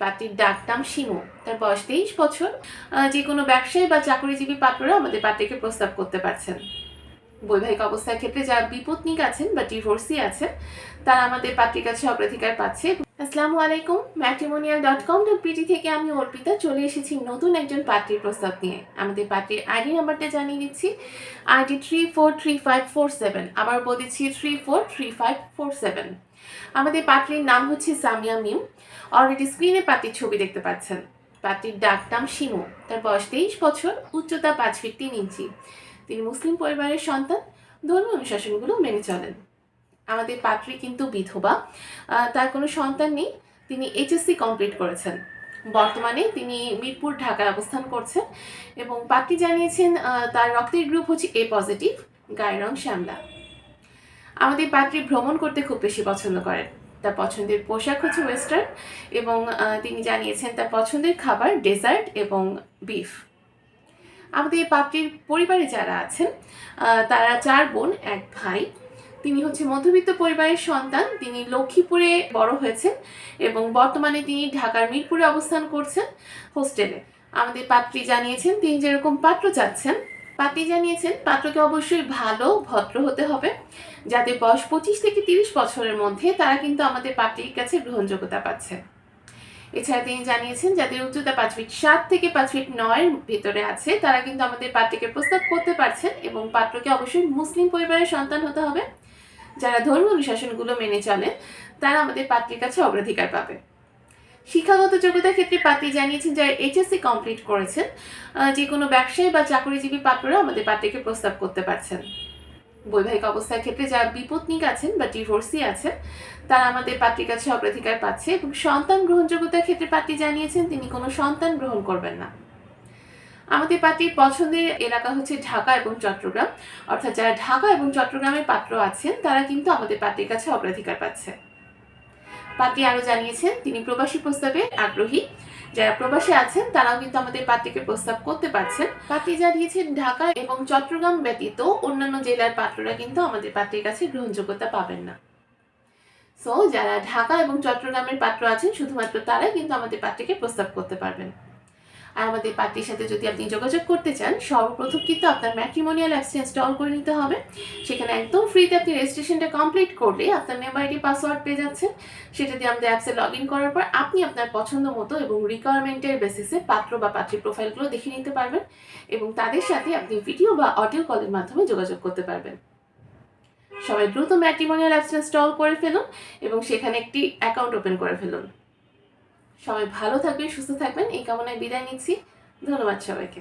পাত্রীর ডাক নাম শিমু তার বয়স তেইশ বছর। যে কোনো ব্যবসায়ী বা চাকরিজীবী পাত্ররা আমাদের পাত্রীকে প্রস্তাব করতে পারছেন। বৈবাহিক অবস্থার ক্ষেত্রে যারা বিপত্নিক আছেন বা ডিভোর্সি আছেন, তারা আমাদের পাত্রীর কাছে অগ্রাধিকার পাচ্ছে। আসসালামু আলাইকুম matrimonial dot com dot PT থেকে আমি অর্পিতা চলে এসেছি নতুন একজন পাত্রীর প্রস্তাব নিয়ে। আমাদের পাত্রীর আইডি নাম্বারটা জানিয়ে দিচ্ছি ID three four three five four seven আবার বলেছি three four three five four seven আমাদের পাত্রীর নাম হচ্ছে সামিয়া মিম অলরেডি স্ক্রিনে পাত্রীর ছবি দেখতে পাচ্ছেন। পাত্রীর ডাক নাম শিমু, তার বয়স তেইশ বছর, উচ্চতা পাঁচ ফিট তিন ইঞ্চি। তিনি মুসলিম পরিবারের সন্তান, ধর্মীয় অনুশাসনগুলো মেনে চলেন। আমাদের পাত্রী কিন্তু বিধবা তার কোনো সন্তান নেই, তিনি এইচএসসি কমপ্লিট করেছেন। বর্তমানে তিনি মিরপুর, ঢাকায় অবস্থান করছেন এবং পাত্রী জানিয়েছেন তার রক্তের গ্রুপ হচ্ছে এ পজিটিভ গায়ের রং শ্যামলা। আমাদের পাত্রী ভ্রমণ করতে খুব বেশি পছন্দ করেন। তার পছন্দের পোশাক হচ্ছে ওয়েস্টার্ন এবং তিনি জানিয়েছেন তার পছন্দের খাবার ডেজার্ট এবং বিফ আমাদের পাত্রীর পরিবারে যারা আছেন তারা চার বোন, এক ভাই। তিনি হচ্ছে মধ্যবিত্ত পরিবারের সন্তান। তিনি লক্ষ্মীপুরে বড় হয়েছেন এবং বর্তমানে তিনি ঢাকার মিরপুরে অবস্থান করছেন হোস্টেলে। আমাদের পাত্রী জানিয়েছেন, তিনি যেরকম পাত্র চাচ্ছেন, পাত্রী জানিয়েছেন, পাত্রকে অবশ্যই ভালো, ভদ্র হতে হবে। যাতে বয়স পঁচিশ থেকে তিরিশ বছরের মধ্যে, তারা কিন্তু আমাদের পাত্রীর কাছে গ্রহণযোগ্যতা পাচ্ছে এছাড়া তিনি জানিয়েছেন যাদের উচ্চতা পাঁচ ফিট সাত থেকে পাঁচ ফিট নয়ের ভিতরে আছে। তারা কিন্তু আমাদের পাত্রীকে প্রস্তাব করতে পারছেন এবং পাত্রকে অবশ্যই মুসলিম পরিবারের সন্তান হতে হবে। যারা ধর্মীয় অনুশাসনগুলো মেনে চলে তারা আমাদের পাত্রের কাছে অগ্রাধিকার পাবে। শিক্ষাগত যোগ্যতার ক্ষেত্রে পাত্রী জানিয়েছেন, যারা এইচএসসি কমপ্লিট করেছেন যে কোনো ব্যবসায়ী বা চাকরিজীবী পাত্ররা আমাদের পাত্রীকে প্রস্তাব করতে পারছেন। বৈবাহিক অবস্থার ক্ষেত্রে যারা বিপত্নিক আছেন বা ডিভোর্সি আছেন, তারা আমাদের পাত্রীর কাছে অগ্রাধিকার পাচ্ছে এবং সন্তান গ্রহণযোগ্যতার ক্ষেত্রে পাত্রী জানিয়েছেন, তিনি কোনো সন্তান গ্রহণ করবেন না। আমাদের পাত্রীর পছন্দের এলাকা হচ্ছে ঢাকা এবং চট্টগ্রাম। অর্থাৎ যারা ঢাকা এবং চট্টগ্রামের পাত্র আছেন, তারা কিন্তু আমাদের পাত্রীর কাছে অগ্রাধিকার পাচ্ছে। পাত্রী আরও জানিয়েছেন, তিনি প্রবাসী প্রস্তাবে আগ্রহী যারা প্রবাসে আছেন, তারাও কিন্তু আমাদের পাত্রীকে প্রস্তাব করতে পারছেন। পাত্রী জানিয়েছেন, ঢাকা এবং চট্টগ্রাম ব্যতীত অন্যান্য জেলার পাত্ররা কিন্তু আমাদের পাত্রীর কাছে গ্রহণযোগ্যতা পাবেন না। সো যারা ঢাকা এবং চট্টগ্রামের পাত্র আছেন, শুধুমাত্র তারাই কিন্তু আমাদের পাত্রীকে প্রস্তাব করতে পারবেন। আর আমাদের পার্টির সাথে যদি আপনি যোগাযোগ করতে চান, সর্বপ্রথম কিন্তু আপনার ম্যাট্রিমোনিয়াল অ্যাপসটা ইনস্টল করে নিতে হবে। সেখানে একদম ফ্রিতে আপনি রেজিস্ট্রেশনটা কমপ্লিট করলে আপনার নেম আইডি পাসওয়ার্ড পেয়ে যাচ্ছেন। সেটা দিয়ে আমাদের অ্যাপসে লগ ইন করার পর আপনি আপনার পছন্দ মতো এবং রিকোয়ারমেন্টের বেসিসে পাত্র বা পাত্রীর প্রোফাইলগুলো দেখে নিতে পারবেন এবং তাদের সাথে আপনি ভিডিও বা অডিও কলের মাধ্যমে যোগাযোগ করতে পারবেন। সবাই দ্রুত ম্যাট্রিমোনিয়াল অ্যাপসটা ইনস্টল করে ফেলুন এবং সেখানে একটি অ্যাকাউন্ট ওপেন করে ফেলুন। সবাই ভালো থাকবেন সুস্থ থাকবেন। এই কামনায় বিদায় নিচ্ছি। ধন্যবাদ সবাইকে।